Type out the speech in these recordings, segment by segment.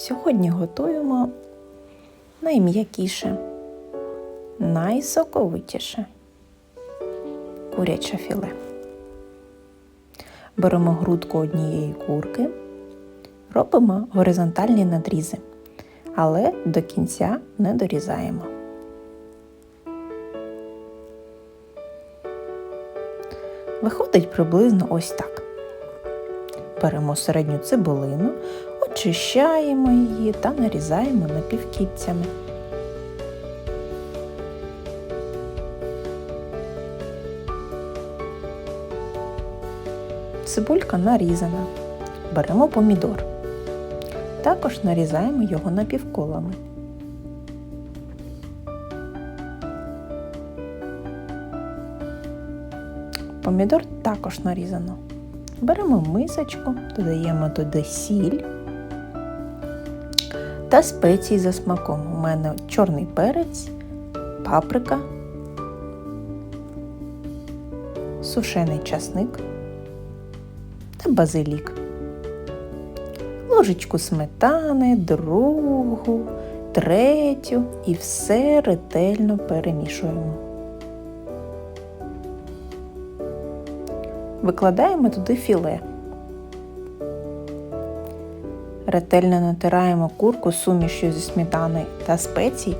Сьогодні готуємо найм'якіше, найсоковитіше куряче філе. Беремо грудку однієї курки, робимо горизонтальні надрізи, але до кінця не дорізаємо. Виходить приблизно ось так. Беремо середню цибулину, очищаємо її та нарізаємо напівкільцями. Цибулька нарізана. Беремо помідор. Також нарізаємо його напівколами. Помідор також нарізано. Беремо мисочку, додаємо туди сіль та спеції за смаком. У мене чорний перець, паприка, сушений часник та базилік. Ложечку сметани, другу, третю і все ретельно перемішуємо. Викладаємо туди філе. Ретельно натираємо курку сумішю зі сметани та спецій,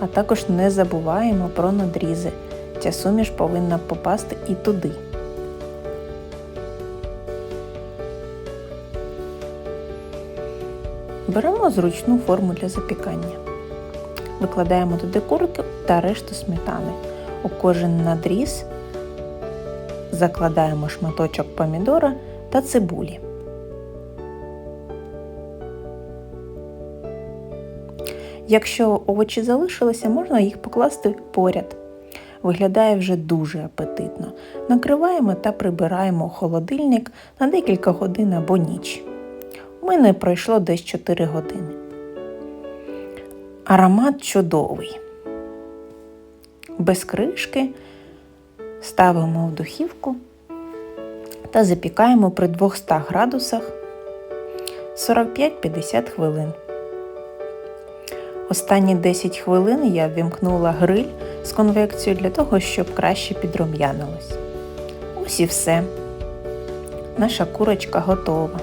а також не забуваємо про надрізи. Ця суміш повинна попасти і туди. Беремо зручну форму для запікання. Викладаємо туди курку та решту сметани. У кожен надріз закладаємо шматочок помідора та цибулі. Якщо овочі залишилися, можна їх покласти поряд. Виглядає вже дуже апетитно. Накриваємо та прибираємо у холодильник на декілька годин або ніч. У мене пройшло десь 4 години. Аромат чудовий. Без кришки ставимо в духівку та запікаємо при 200 градусах 45-50 хвилин. Останні 10 хвилин я ввімкнула гриль з конвекцією для того, щоб краще підрум'янилось. Ось і все. Наша курочка готова.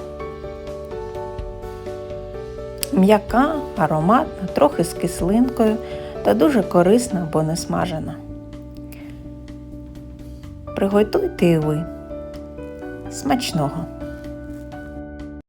М'яка, ароматна, трохи з кислинкою та дуже корисна, бо не смажена. Приготуйте і ви. Смачного!